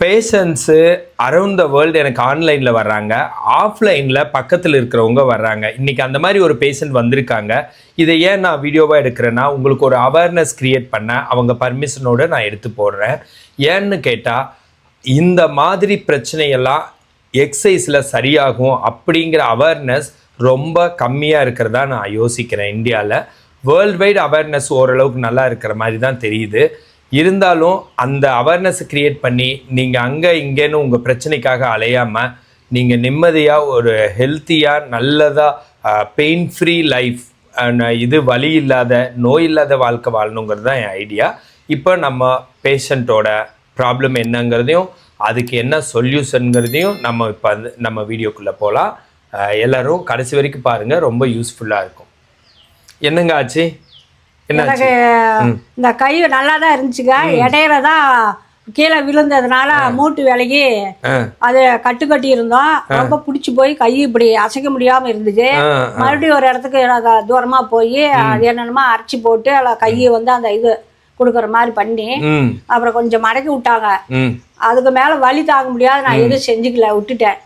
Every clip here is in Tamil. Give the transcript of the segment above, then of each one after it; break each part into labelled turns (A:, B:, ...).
A: பேஷன்ஸு அரவுண்ட் த வேர்ல்டு எனக்கு ஆன்லைனில் வர்றாங்க. ஆஃப்லைனில் பக்கத்தில் இருக்கிறவங்க வர்றாங்க. இன்றைக்கி அந்த மாதிரி ஒரு பேஷண்ட் வந்திருக்காங்க. இதை ஏன் நான் வீடியோவாக எடுக்கிறேன்னா உங்களுக்கு ஒரு அவேர்னஸ் க்ரியேட் பண்ண அவங்க பர்மிஷனோடு நான் எடுத்து போடுறேன். ஏன்னு கேட்டால் இந்த மாதிரி பிரச்சனையெல்லாம் எக்ஸசைஸில் சரியாகும் அப்படிங்கிற அவேர்னஸ் ரொம்ப கம்மியாக இருக்கிறதா நான் யோசிக்கிறேன் இந்தியாவில் வேர்ல்டு வைடு அவேர்னஸ் ஓரளவுக்கு நல்லா இருக்கிற மாதிரி தான் தெரியுது. இருந்தாலும் அந்த அவேர்னஸ் கிரியேட் பண்ணி நீங்கள் அங்கே இங்கேன்னு உங்கள் பிரச்சனைக்காக அலையாமல் நீங்கள் நிம்மதியாக ஒரு ஹெல்த்தியாக நல்லதாக பெயின் ஃப்ரீ லைஃப் இது வலி இல்லாத நோய் இல்லாத வாழ்க்கை வாழணுங்கிறது தான் என் ஐடியா இப்போ நம்ம பேஷண்ட்டோட ப்ராப்ளம் என்னங்கிறதையும் அதுக்கு என்ன சொல்யூஷனுங்கிறதையும் நம்ம இப்போ வந்து நம்ம வீடியோக்குள்ளே போகலாம் எல்லோரும் கடைசி வரைக்கும் பாருங்கள் ரொம்ப யூஸ்ஃபுல்லாக இருக்கும். என்னங்க ஆச்சு?
B: எனக்கு இந்த கை நல்லா தான் இருந்துச்சுங்க. இடையில தான் கீழே விழுந்ததுனால மூட்டு விலகி அது கட்டு கட்டி இருந்தோம். ரொம்ப பிடிச்சி போய் கை இப்படி அசைக்க முடியாம இருந்துச்சு. மறுபடியும் ஒரு இடத்துக்கு தூரமா போய் அது என்னென்னமோ அரைச்சி போட்டு கையை வந்து அந்த இது கொடுக்குற மாதிரி பண்ணி அப்புறம் கொஞ்சம் மடக்கி விட்டாங்க. அதுக்கு மேல வலி தாங்க முடியாது. நான் எதுவும் செஞ்சுக்கல விட்டுட்டேன்.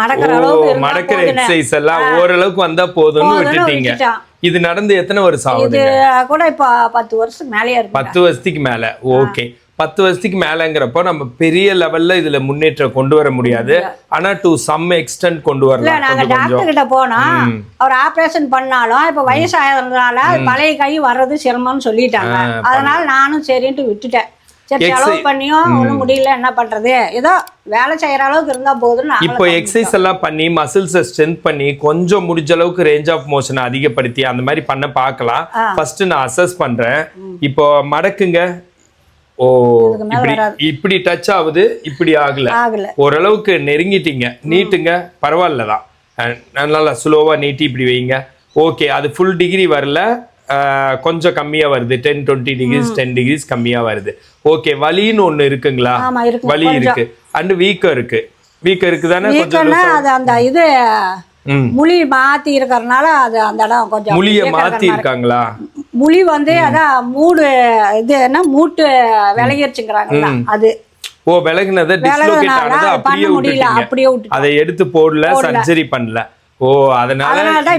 B: மடக்கிற.
A: எக்ஸசைஸ் எல்லாம் ஓரளவுக்கு வந்தா போதும்னு விட்டுட்டீங்க. இது நடந்து எத்தனை வருஷம் ஆகுது
B: கூட இப்போ பத்து வருஷத்துக்கு மேலேயே இருக்கு
A: பத்து வருஷத்துக்கு மேல. ஓகே. பத்து வருஷத்துக்கு மேலங்கிறப்போ நம்ம பெரிய லெவல்ல இதுல முன்னேற்றம் கொண்டு வர முடியாது. ஆனா டு சம் எக்ஸ்டென்ட் கொண்டு வரலாம்.
B: நாங்க டாக்டர் கிட்ட போனோம். அவர் ஆபரேஷன் பண்ணாலும் இப்ப வயசாயதுனால அது பழைய கை வர்றது சிரமம்னு சொல்லிட்டாங்க. அதனால நானும் சரின்ட்டு விட்டுட்டேன். சரி செலவு பண்ணியும் ஒண்ணும் முடியல என்ன பண்றது? ஏதோ வேலை செய்யற அளவுக்கு இருந்தா நாங்களும்
A: இப்போ எக்ஸசைஸ் எல்லாம் பண்ணி மசில்ஸை ஸ்ட்ரென்த் பண்ணி கொஞ்சம் முடிஞ்ச அளவுக்கு ரேஞ்ச் ஆஃப் மோஷனை அதிகப்படுத்தி அந்த மாதிரி பண்ண பார்க்கலாம். ஃபர்ஸ்ட் நான் அசஸ் பண்றேன். இப்போ மடக்குங்க. ஓ இப்படி இப்படி டச் ஆகுது இப்படி ஆகல. ஓரளவுக்கு நெருங்கிட்டீங்க. நீட்டுங்க. பரவாயில்ல தான் அஹ் நல்லா ஸ்லோவாக நீட்டி இப்படி வைங்க. ஓகே அது ஃபுல் டிகிரி வரல. கொஞ்சம் கம்மியாக வருது. Ten twenty degrees ten degrees கம்மியாக வருது. ஓகே வலின்னு ஒன்று இருக்குங்களா? வலி இருக்கு. அண்ட் வீக்கம் இருக்கு. வீக்கம் இருக்குதானே?
B: அது அந்த இது முழி மாத்தி இருக்கறனால அது அந்த இடம் கொஞ்சம்
A: முழிய மாத்தி. இருக்காங்களா?
B: முழி வந்து அதான் மூடு இது என்ன? மூட்டு விலகிருச்சுங்கிறாங்கல்ல அது.
A: ஓ விலகுனதை டிஸ்லோகேட் ஆனது அப்படியே விட்டுட்டீங்க. அதை எடுத்து போடல சர்ஜரி பண்ணல. ஓ அதனால கை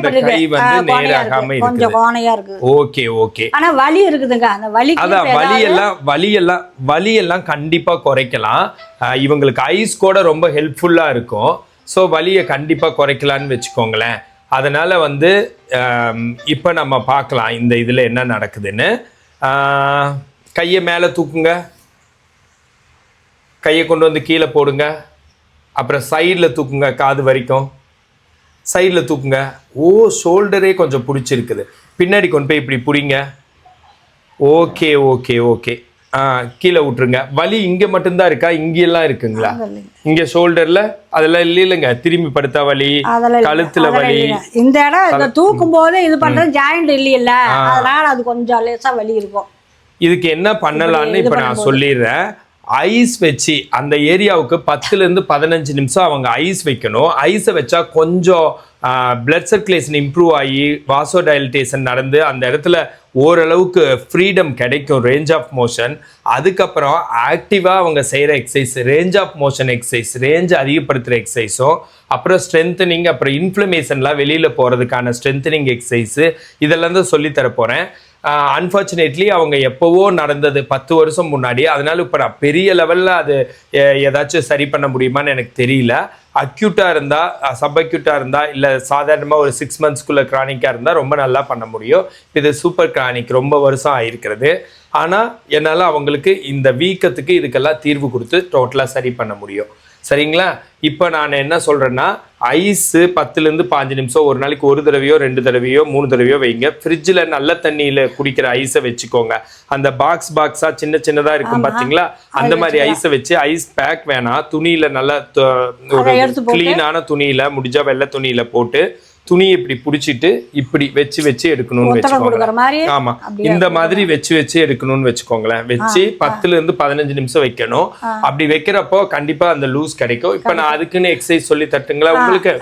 A: வந்து நேராகாம
B: இருக்கு. கொஞ்சம் கோணையா இருக்கு.
A: Okay okay.
B: ஆனா வலி இருக்குதுங்க. அந்த வலிக்கு
A: அதான் வலி எல்லாம் வலி எல்லாம் வலி எல்லாம் கண்டிப்பா குறைக்கலாம். இவங்களுக்கு ஐஸ் கூட ரொம்ப ஹெல்ப்ஃபுல்லா இருக்கும். ஸோ வலியை கண்டிப்பா குறைக்கலாம்னு வச்சுக்கோங்களேன். அதனால வந்து இப்ப நம்ம பார்க்கலாம் இந்த இதுல என்ன நடக்குதுன்னு. ஆஹ், கையை மேலே தூக்குங்க. கையை கொண்டு வந்து கீழே போடுங்க. அப்புறம் சைடில் தூக்குங்க காது வரைக்கும். சைடில் தூக்குங்க. ஓ ஷோல்டரே கொஞ்சம் பிடிச்சிருக்குது. பின்னாடி கொண்டு போய் இப்படி பிடிங்க. Okay okay okay. ஆ கீழே விட்டுருங்க. வலி இங்கே மட்டும்தான் இருக்கா? இங்கெல்லாம் இருக்குங்களா? இங்கே ஷோல்டரில் அதெல்லாம் இல்லை இல்லைங்க. திரும்பி படுத்தா வலி. கழுத்துல வலி.
B: இந்த இடம் தூக்கும் போது இது பண்றது ஜாயிண்ட் இல்லையில்ல. அதனால அது கொஞ்சம் லேசா வலி இருக்கும்.
A: இதுக்கு என்ன பண்ணலாம்னு இப்போ நான் சொல்லிடுறேன். ஐஸ் வச்சு அந்த ஏரியாவுக்கு பத்துலேருந்து பதினஞ்சு நிமிஷம் அவங்க ஐஸ் வைக்கணும். ஐஸை வச்சா கொஞ்சம் பிளட் சர்க்குலேஷன் இம்ப்ரூவ் ஆகி வாசோடைல்டேஷன் நடந்து அந்த இடத்துல ஓரளவுக்கு ஃப்ரீடம் கிடைக்கும் ரேஞ்ச் ஆஃப் மோஷன் அதுக்கப்புறம் ஆக்டிவாக அவங்க செய்கிற exercise range of motion exercise range அதிகப்படுத்துகிற எக்ஸசைஸும் அப்புறம் ஸ்ட்ரென்த்தனிங் அப்புறம் இன்ஃப்ளமேஷன்லாம் வெளியில் போகிறதுக்கான ஸ்ட்ரென்த்தனிங் எக்ஸசைஸு இதெல்லாம் தான் சொல்லித்தர போகிறேன் அன்ஃபார்ச்சுனேட்லி அவங்க எப்போவோ நடந்தது பத்து வருஷம் முன்னாடி. அதனால இப்போ நான் பெரிய லெவலில் அது எ- ஏதாச்சும் சரி பண்ண முடியுமான்னு எனக்கு தெரியல. அக்யூட்டாக இருந்தால் சப் அக்யூட்டாக இருந்தால் இல்லை சாதாரணமாக ஒரு சிக்ஸ் மந்த்ஸ்க்குள்ளே கிரானிக்காக இருந்தால் ரொம்ப நல்லா பண்ண முடியும். இது சூப்பர் கிரானிக் ரொம்ப வருஷம் ஆயிருக்கிறது. ஆனால் என்னால் அவங்களுக்கு இந்த வீக்கத்துக்கு இதுக்கெல்லாம் தீர்வு கொடுத்து டோட்டலாக சரி பண்ண முடியும். சரிங்களா? இப்போ நான் என்ன சொல்கிறேன்னா ஐஸு பத்துலேருந்து பாஞ்சு நிமிஷம். ஒரு நாளைக்கு ஒரு தடவையோ ரெண்டு தடவையோ மூணு தடவையோ வைங்க. ஃப்ரிட்ஜில் நல்ல தண்ணியில் குடிக்கிற ஐஸை வச்சுக்கோங்க. அந்த பாக்ஸ் பாக்ஸாக சின்ன சின்னதாக இருக்கும் பார்த்தீங்களா அந்த மாதிரி ஐஸை வச்சு ஐஸ் பேக் வேணாம். துணியில் நல்லா ஒரு க்ளீனான துணியில் முடிஞ்சா வெள்ளை துணியில் போட்டு துணியை இப்படி பிடிச்சிட்டு இப்படி வச்சு வச்சு எடுக்கணும்னு வச்சுக்கோங்க ஆமா. இந்த மாதிரி வச்சு வச்சு எடுக்கணும்னு வச்சுக்கோங்களேன். வச்சு பத்துல இருந்து பதினஞ்சு நிமிஷம் வைக்கணும். அப்படி வைக்கிறப்போ கண்டிப்பா அந்த லூஸ் கிடைக்கும். இப்ப நான் அதுக்குன்னு எக்ஸசைஸ் சொல்லி தட்டுங்களா உங்களுக்கு?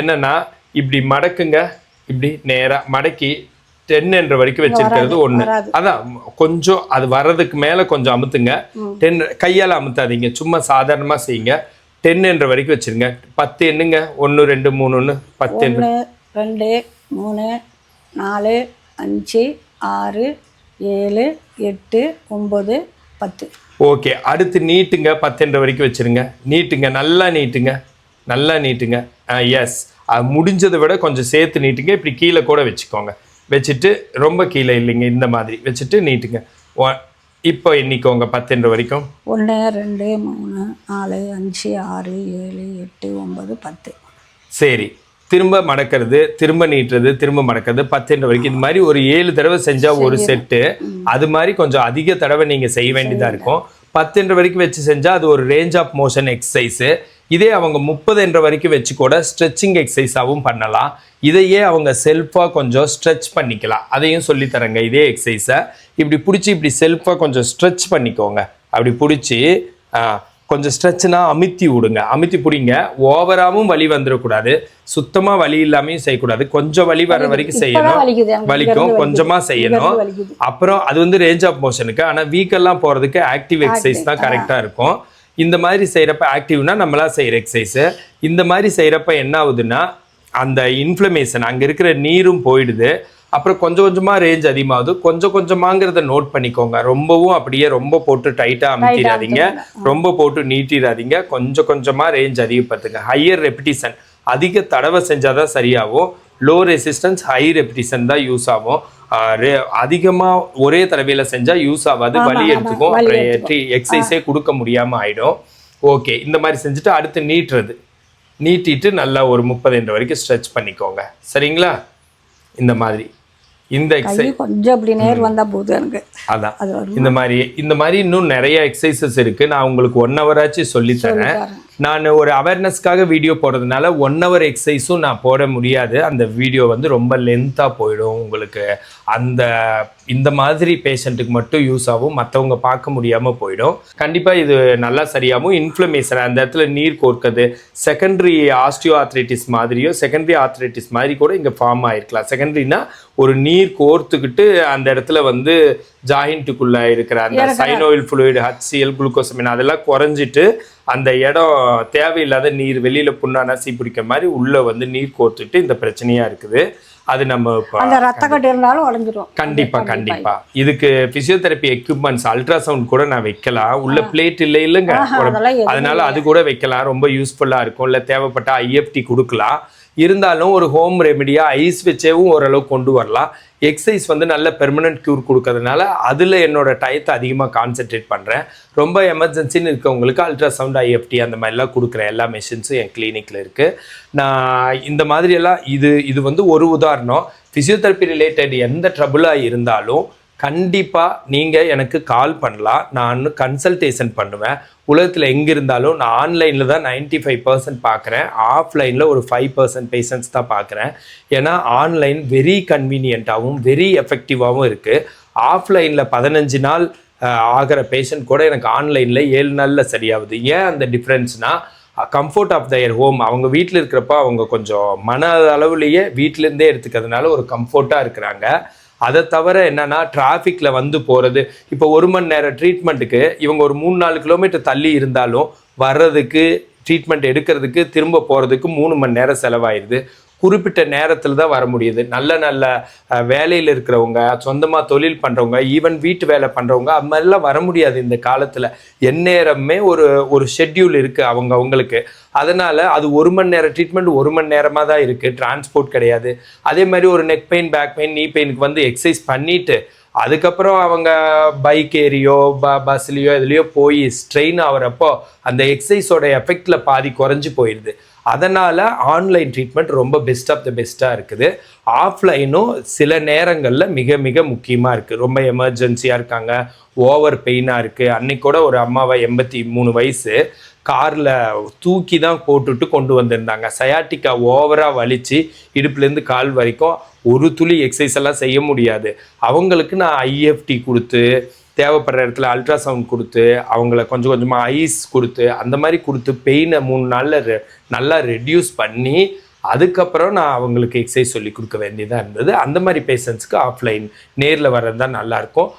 A: என்னன்னா இப்படி மடக்குங்க. இப்படி நேரா மடக்கி டென் என்ற வரைக்கும் வச்சிருக்கிறது ஒண்ணு. அதான் கொஞ்சம் அது வர்றதுக்கு மேல கொஞ்சம் அமுத்துங்க. டென் கையால அமுத்தாதீங்க. சும்மா சாதாரணமா செய்யுங்க. டென் என்ற வரைக்கும் வச்சிருங்க. பத்து எண்ணுங்க. ஒன்று ரெண்டு மூணு ஒன்று பத்து எண்ணு.
B: ரெண்டு மூணு நாலு அஞ்சு ஆறு ஏழு எட்டு ஒம்பது பத்து.
A: ஓகே அடுத்து நீட்டுங்க. பத்தென்ற வரைக்கும் வச்சிருங்க. நீட்டுங்க. நல்லா நீட்டுங்க. நல்லா நீட்டுங்க. எஸ் அது முடிஞ்சதை விட கொஞ்சம் சேர்த்து நீட்டுங்க. இப்படி கீழே கூட வச்சுக்கோங்க. வச்சுட்டு ரொம்ப கீழே இல்லைங்க. இந்த மாதிரி. வச்சுட்டு நீட்டுங்க. இப்போ எண்ணிக்கோங்க பத்தென்ற வரைக்கும்?
B: ஒன்று ரெண்டு மூணு நாலு அஞ்சு ஆறு ஏழு எட்டு ஒம்பது பத்து.
A: சரி. திரும்ப மடக்கிறது திரும்ப நீட்டுறது திரும்ப மடக்கிறது பத்தென்ற வரைக்கும். இந்த மாதிரி ஒரு ஏழு தடவை செஞ்சா ஒரு செட்டு. அது மாதிரி கொஞ்சம் அதிக தடவை நீங்க செய்ய வேண்டியதா இருக்கும். பத்தென்ற வரைக்கும் வச்சு செஞ்சா அது ஒரு ரேஞ்ச் ஆஃப் மோஷன் எக்ஸசைஸ் இதே அவங்க முப்பது என்ற வரைக்கும் வச்சு கூட ஸ்ட்ரெச்சிங் எக்ஸசைஸாகவும் பண்ணலாம். இதையே அவங்க செல்ஃபாக கொஞ்சம் ஸ்ட்ரெச் பண்ணிக்கலாம். அதையும் சொல்லித் தரேங்க இதே எக்ஸசைஸை இப்படி பிடிச்சி இப்படி செல்ஃபாக கொஞ்சம் ஸ்ட்ரெச் பண்ணிக்கோங்க. அப்படி பிடிச்சி கொஞ்சம் ஸ்ட்ரெச்னா அமுத்தி விடுங்க. அமுத்தி பிடிங்க. ஓவராகவும் வலி வந்துடக்கூடாது. சுத்தமா வலி இல்லாமையும் செய்யக்கூடாது. கொஞ்சம் வலி வர்ற வரைக்கும் செய்யணும். வலிக்கும். கொஞ்சமா செய்யணும். அப்புறம் அது வந்து ரேஞ்ச் ஆஃப் மோஷனுக்கு ஆனா வீக்கெல்லாம் போறதுக்கு ஆக்டிவ் எக்ஸசைஸ் தான் கரெக்டா இருக்கும். இந்த மாதிரி செய்யறப்ப ஆக்டிவ்னா நம்மளா செய்யற எக்ஸசைஸ் இந்த மாதிரி செய்யறப்ப என்ன ஆகுதுன்னா அந்த இன்ஃப்ளமேஷன் அங்க இருக்கிற நீரும் போயிடுது. அப்புறம் கொஞ்சம் கொஞ்சமா ரேஞ்ச் அதிகமாகுது. கொஞ்சம் கொஞ்சமாங்கிறத நோட் பண்ணிக்கோங்க. ரொம்பவும் அப்படியே ரொம்ப போட்டு டைட்டா அமுத்திடாதீங்க. ரொம்ப போட்டு நீட்டிடாதீங்க. கொஞ்சம் கொஞ்சமா ரேஞ்ச் அதிகப்படுத்துங்க. ஹையர் ரெப்பிட்டிஷன் அதிக தடவை செஞ்சாதான் சரியாகும். லோ ரெசிஸ்டன்ஸ் ஹை ரெப்பிட்டிஷன் தான் யூஸ் ஆகும். அதிகமா ஒரே தடவையில செஞ்சா யூஸ் ஆகாது. வலி எடுத்துக்கும். எக்ஸசைஸே கொடுக்க முடியாம ஆயிடும். ஓகே இந்த மாதிரி செஞ்சுட்டு அடுத்து நீட்டுறது. நீட்டிட்டு நல்லா ஒரு முப்பது என்ற வரைக்கும் ஸ்ட்ரெச் பண்ணிக்கோங்க. சரிங்களா? இந்த மாதிரி. இந்த எக்ஸசைஸ்
B: கொஞ்சம் அப்படி நேர் வந்தா போதும் எனக்கு.
A: அதான். இந்த மாதிரி இந்த மாதிரி இன்னும் நிறைய எக்ஸசைசஸ் இருக்கு. நான் உங்களுக்கு ஒன் ஹவர் ஆச்சு சொல்லி தரேன்.
B: தரேன்.
A: நான் ஒரு அவேர்னஸ்க்காக வீடியோ போடுறதுனால ஒன் ஹவர் எக்ஸசைஸும் நான் போட முடியாது. அந்த வீடியோ வந்து ரொம்ப லென்த்தாக போயிடும் உங்களுக்கு. அந்த இந்த மாதிரி பேஷண்ட்டுக்கு மட்டும் யூஸ் ஆகும் மற்றவங்க பார்க்க முடியாமல் போயிடும். கண்டிப்பாக இது நல்லா சரியாகும் இன்ஃப்ளமேஷன் அந்த இடத்துல நீர் கோர்க்குது. செகண்டரி ஆஸ்டியோ ஆர்த்ரைட்டிஸ் மாதிரியோ செகண்டரி ஆர்த்ரைட்டிஸ் மாதிரி கூட இங்கே ஃபார்ம் ஆயிருக்கலாம். செகண்டரினா ஒரு நீர் கோர்த்துக்கிட்டு அந்த இடத்துல வந்து ஜாயிண்ட்டுக்குள்ள இருக்கிற அந்த சைனோயில் ஃப்ளூயிட் ஹச்சிஎல் குளுக்கோசமின் அதெல்லாம் குறைஞ்சிட்டு அந்த இடம் தேவையில்லாத நீர் வெளியில புண்ணா நசி பிடிக்கிற மாதிரி உள்ள வந்து நீர் கோர்த்துட்டு இந்த பிரச்சனையா இருக்குது. அது நம்ம
B: அந்த ரத்த கட்டு இருந்தாலும் உடஞ்சிரும்
A: கண்டிப்பா கண்டிப்பா. இதுக்கு பிசியோதெரப்பி எக்யூப்மெண்ட்ஸ் அல்ட்ராசவுண்ட் கூட நான் வைக்கலாம். உள்ள பிளேட் இல்லை இல்லைங்க. அதனால அது கூட வைக்கலாம். ரொம்ப யூஸ்ஃபுல்லா இருக்கும். இல்ல தேவைப்பட்ட ஐஎஃப்டி கொடுக்கலாம். இருந்தாலும் ஒரு ஹோம் ரெமெடியாக ஐஸ் வச்சேவும் ஓரளவு கொண்டு வரலாம். எக்ஸசைஸ் வந்து நல்ல பெர்மனன்ட் க்யூர் கொடுக்கறதுனால அதில் என்னோட டயத்தை அதிகமாக கான்சென்ட்ரேட் பண்ணுறேன் ரொம்ப எமர்ஜென்சின்னு இருக்கவங்களுக்கு அல்ட்ராசவுண்ட் ஐஎஃப்டி அந்த மாதிரிலாம் கொடுக்குற எல்லா மெஷின்ஸும் என் கிளினிக்கில் இருக்குது நான் இந்த மாதிரியெல்லாம் இது இது வந்து ஒரு உதாரணம். ஃபிசியோதெரப்பி ரிலேட்டட் எந்த ட்ரபுளாக இருந்தாலும் கண்டிப்பாக நீங்கள் எனக்கு கால் பண்ணலாம். நான் கன்சல்டேஷன் பண்ணுவேன். உலகத்தில் எங்கே இருந்தாலும் நான் ஆன்லைனில் தான் 95% ஃபைவ் பர்சன்ட் பார்க்குறேன் ஆஃப்லைனில் ஒரு ஃபைவ் பர்சன்ட் பேஷன்ஸ் தான் பார்க்குறேன் ஏன்னா ஆன்லைன் வெரி கன்வீனியண்ட்டாகவும் வெரி எஃபெக்டிவாகவும் இருக்குது ஆஃப்லைனில் பதினஞ்சு நாள் ஆகிற பேஷண்ட் கூட எனக்கு ஆன்லைனில் ஏழு நாளில் சரியாகுது. ஏன் அந்த டிஃப்ரென்ஸ்னால் கம்ஃபர்ட் ஆஃப் தயர் ஹோம் அவங்க வீட்டில் இருக்கிறப்ப அவங்க கொஞ்சம் மன அளவுலேயே வீட்டிலேருந்தே எடுத்துக்கிறதுனால ஒரு கம்ஃபர்ட்டாக இருக்கிறாங்க. அதை தவிர என்னன்னா டிராஃபிக்ல வந்து போறது இப்போ ஒரு மணி நேரம் ட்ரீட்மெண்ட்டுக்கு இவங்க ஒரு மூணு நாலு கிலோமீட்டர் தள்ளி இருந்தாலும் வர்றதுக்கு ட்ரீட்மெண்ட் எடுக்கிறதுக்கு திரும்ப போகிறதுக்கு மூணு மணி நேரம் செலவாயிடுது குறிப்பிட்ட நேரத்தில் தான் வர முடியுது. நல்ல நல்ல வேலையில் இருக்கிறவங்க சொந்தமாக தொழில் பண்ணுறவங்க ஈவன் வீட்டு வேலை பண்ணுறவங்க அது மாதிரிலாம் வர முடியாது இந்த காலத்தில். எந்நேரமே ஒரு ஒரு ஷெட்யூல் இருக்குது அவங்க அவங்களுக்கு. அதனால் அது ஒரு மணி நேரம் ட்ரீட்மெண்ட் ஒரு மணி நேரமாக தான் இருக்குது டிரான்ஸ்போர்ட் கிடையாது. அதே மாதிரி ஒரு நெக் பெயின் பேக் பெயின் நீ பெயினுக்கு வந்து எக்ஸசைஸ் பண்ணிவிட்டு அதுக்கப்புறம் அவங்க பைக் ஏறியோ ப பஸ்லேயோ இதுலேயோ போய் ஸ்ட்ரெயின் ஆகிறப்போ அந்த எக்ஸசைஸோட எஃபெக்டில் பாதி குறைஞ்சி போயிடுது அதனால் ஆன்லைன் ட்ரீட்மெண்ட் ரொம்ப பெஸ்ட் ஆஃப் த பெஸ்ட்டாக இருக்குது. ஆஃப்லைனும் சில நேரங்களில் மிக மிக முக்கியமாக இருக்குது ரொம்ப எமர்ஜென்சியாக இருக்காங்க. ஓவர் பெயினாக இருக்குது அன்னைக்கு கூட ஒரு அம்மாவை எண்பத்தி மூணு வயசு காரில் தூக்கி தான் போட்டுட்டு கொண்டு வந்திருந்தாங்க. சயாட்டிக்கா ஓவராக வலித்து இடுப்புலேருந்து கால் வரைக்கும் ஒரு துளி எக்ஸசைஸ் எல்லாம் செய்ய முடியாது. அவங்களுக்கு நான் ஐஎஃப்டி கொடுத்து தேவைப்படுற இடத்துல அல்ட்ராசவுண்ட் கொடுத்து அவங்கள கொஞ்சம் கொஞ்சமாக ஐஸ் கொடுத்து அந்த மாதிரி கொடுத்து பெயினை மூணு நாளில் நல்லா ரெடியூஸ் பண்ணி அதுக்கப்புறம் நான் அவங்களுக்கு எக்ஸசைஸ் சொல்லி கொடுக்க வேண்டியதாக இருந்தது. அந்த மாதிரி பேஷண்ட்ஸ்க்கு ஆஃப்லைன் நேரில் வர்றது தான் நல்லாயிருக்கும்